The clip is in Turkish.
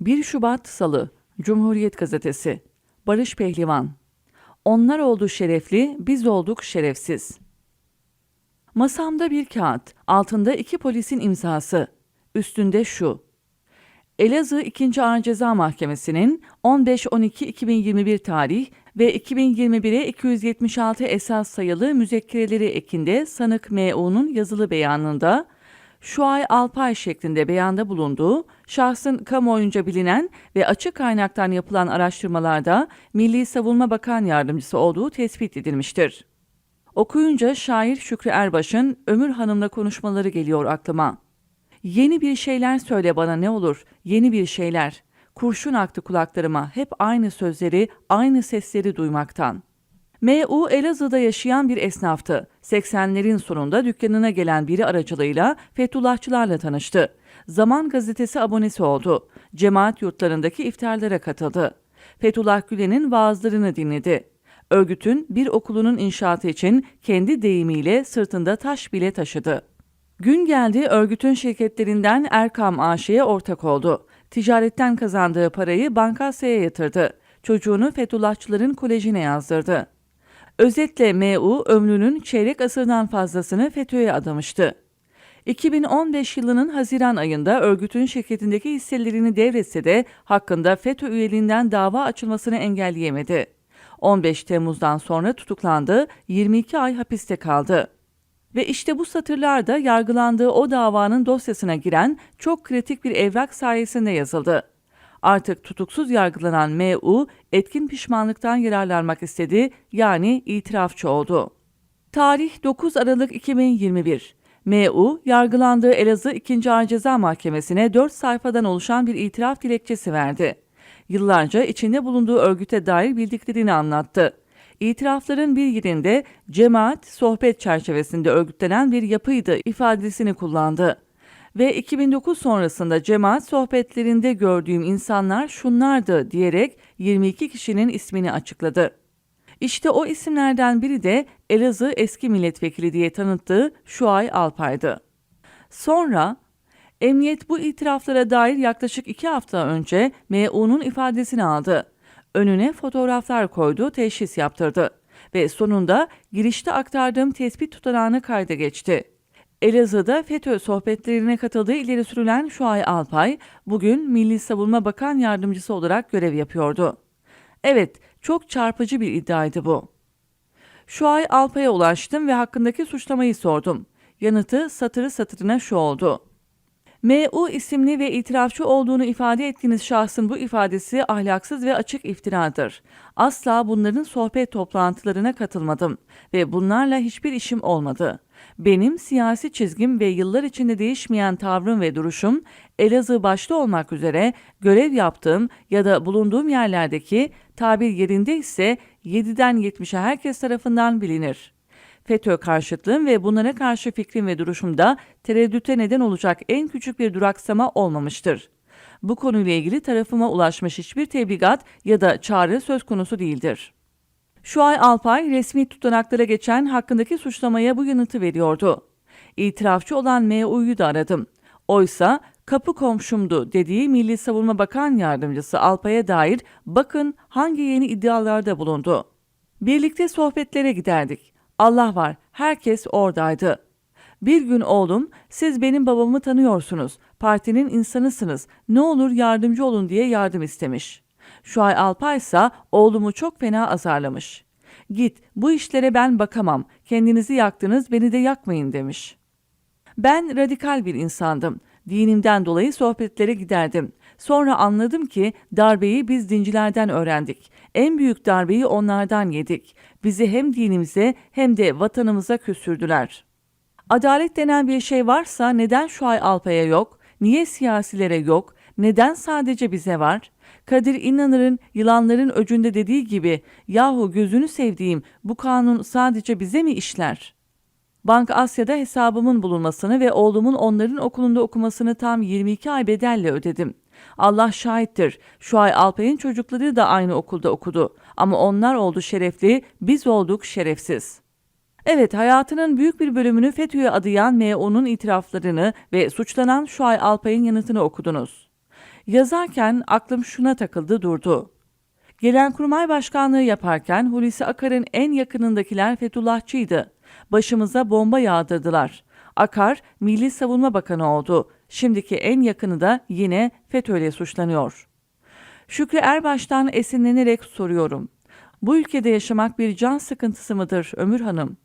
1 Şubat Salı Cumhuriyet Gazetesi Barış Pehlivan Onlar oldu şerefli, biz olduk şerefsiz. Masamda bir kağıt, altında iki polisin imzası. Üstünde şu. Elazığ 2. Ağır Ceza Mahkemesi'nin 15-12-2021 tarih ve 2021'e 276 esas sayılı müzekkereleri ekinde sanık M.U.'nun yazılı beyanında Şuay Alpay şeklinde beyanda bulunduğu, şahsın kamuoyunca bilinen ve açık kaynaktan yapılan araştırmalarda Milli Savunma Bakan Yardımcısı olduğu tespit edilmiştir. Okuyunca şair Şükrü Erbaş'ın Ömür Hanım'la konuşmaları geliyor aklıma. Yeni bir şeyler söyle bana ne olur, yeni bir şeyler. Kurşun aktı kulaklarıma hep aynı sözleri, aynı sesleri duymaktan. M.U. Elazığ'da yaşayan bir esnaftı. 80'lerin sonunda dükkanına gelen biri aracılığıyla Fethullahçılarla tanıştı. Zaman gazetesi abonesi oldu. Cemaat yurtlarındaki iftarlara katıldı. Fethullah Gülen'in vaazlarını dinledi. Örgütün bir okulunun inşaatı için kendi deyimiyle sırtında taş bile taşıdı. Gün geldi örgütün şirketlerinden Erkam AŞ'ye ortak oldu. Ticaretten kazandığı parayı Bankasya'ya yatırdı. Çocuğunu Fethullahçıların kolejine yazdırdı. Özetle MU ömrünün çeyrek asırdan fazlasını FETÖ'ye adamıştı. 2015 yılının Haziran ayında örgütün şirketindeki hisselerini devretse de hakkında FETÖ üyeliğinden dava açılmasını engelleyemedi. 15 Temmuz'dan sonra tutuklandı, 22 ay hapiste kaldı. Ve işte bu satırlarda yargılandığı o davanın dosyasına giren çok kritik bir evrak sayesinde yazıldı. Artık tutuksuz yargılanan M.U. etkin pişmanlıktan yararlanmak istedi yani itirafçı oldu. Tarih 9 Aralık 2021. M.U. yargılandığı Elazığ 2. Ağır Ceza Mahkemesi'ne 4 sayfadan oluşan bir itiraf dilekçesi verdi. Yıllarca içinde bulunduğu örgüte dair bildiklerini anlattı. İtirafların bir yerinde cemaat sohbet çerçevesinde örgütlenen bir yapıydı ifadesini kullandı. Ve 2009 sonrasında cemaat sohbetlerinde gördüğüm insanlar şunlardı diyerek 22 kişinin ismini açıkladı. İşte o isimlerden biri de Elazığ eski milletvekili diye tanıttığı Şuay Alpay'dı. Sonra emniyet bu itiraflara dair yaklaşık iki hafta önce MU'nun ifadesini aldı. Önüne fotoğraflar koydu, teşhis yaptırdı ve sonunda girişte aktardığım tespit tutanağını kayda geçti. Elazığ'da FETÖ sohbetlerine katıldığı ileri sürülen Şuay Alpay, bugün Milli Savunma Bakan Yardımcısı olarak görev yapıyordu. Evet, çok çarpıcı bir iddiaydı bu. Şuay Alpay'a ulaştım ve hakkındaki suçlamayı sordum. Yanıtı satırı satırına şu oldu. M.U. isimli ve itirafçı olduğunu ifade ettiğiniz şahsın bu ifadesi ahlaksız ve açık iftiradır. Asla bunların sohbet toplantılarına katılmadım ve bunlarla hiçbir işim olmadı. Benim siyasi çizgim ve yıllar içinde değişmeyen tavrım ve duruşum Elazığ başta olmak üzere görev yaptığım ya da bulunduğum yerlerdeki tabir yerinde ise 7'den 70'e herkes tarafından bilinir. FETÖ karşıtlığım ve bunlara karşı fikrim ve duruşumda tereddüte neden olacak en küçük bir duraksama olmamıştır. Bu konuyla ilgili tarafıma ulaşmış hiçbir tebligat ya da çağrı söz konusu değildir. Şuay Alpay resmi tutanaklara geçen hakkındaki suçlamaya bu yanıtı veriyordu. İtirafçı olan MU'yu da aradım. Oysa kapı komşumdu dediği Milli Savunma Bakan Yardımcısı Alpay'a dair bakın hangi yeni iddialarda bulundu. Birlikte sohbetlere giderdik. Allah var, herkes oradaydı. Bir gün oğlum, siz benim babamı tanıyorsunuz, partinin insanısınız, ne olur yardımcı olun diye yardım istemiş. Şuay Alpay ise oğlumu çok fena azarlamış. Git, bu işlere ben bakamam, kendinizi yaktınız, beni de yakmayın demiş. Ben radikal bir insandım. Dinimden dolayı sohbetlere giderdim. Sonra anladım ki darbeyi biz dincilerden öğrendik. En büyük darbeyi onlardan yedik. Bizi hem dinimize hem de vatanımıza küsürdüler. Adalet denen bir şey varsa neden şu ay Alpay'a yok? Niye siyasilere yok? Neden sadece bize var? Kadir İnanır'ın yılanların öcünde dediği gibi yahu gözünü sevdiğim bu kanun sadece bize mi işler? Bank Asya'da hesabımın bulunmasını ve oğlumun onların okulunda okumasını tam 22 ay bedelle ödedim. Allah şahittir. Şu ay Alpay'ın çocukları da aynı okulda okudu. Ama onlar oldu şerefli, biz olduk şerefsiz. Evet, hayatının büyük bir bölümünü FETÖ'ye adayan M.O.'nun itiraflarını ve suçlanan Şuay Alpay'ın yanıtını okudunuz. Yazarken aklım şuna takıldı durdu. Genelkurmay Başkanlığı yaparken Hulusi Akar'ın en yakınındakiler Fethullahçıydı. Başımıza bomba yağdırdılar. Akar, Milli Savunma Bakanı oldu. Şimdiki en yakını da yine FETÖ'yle suçlanıyor. Şükrü Erbaş'tan esinlenerek soruyorum. Bu ülkede yaşamak bir can sıkıntısı mıdır Ömür Hanım?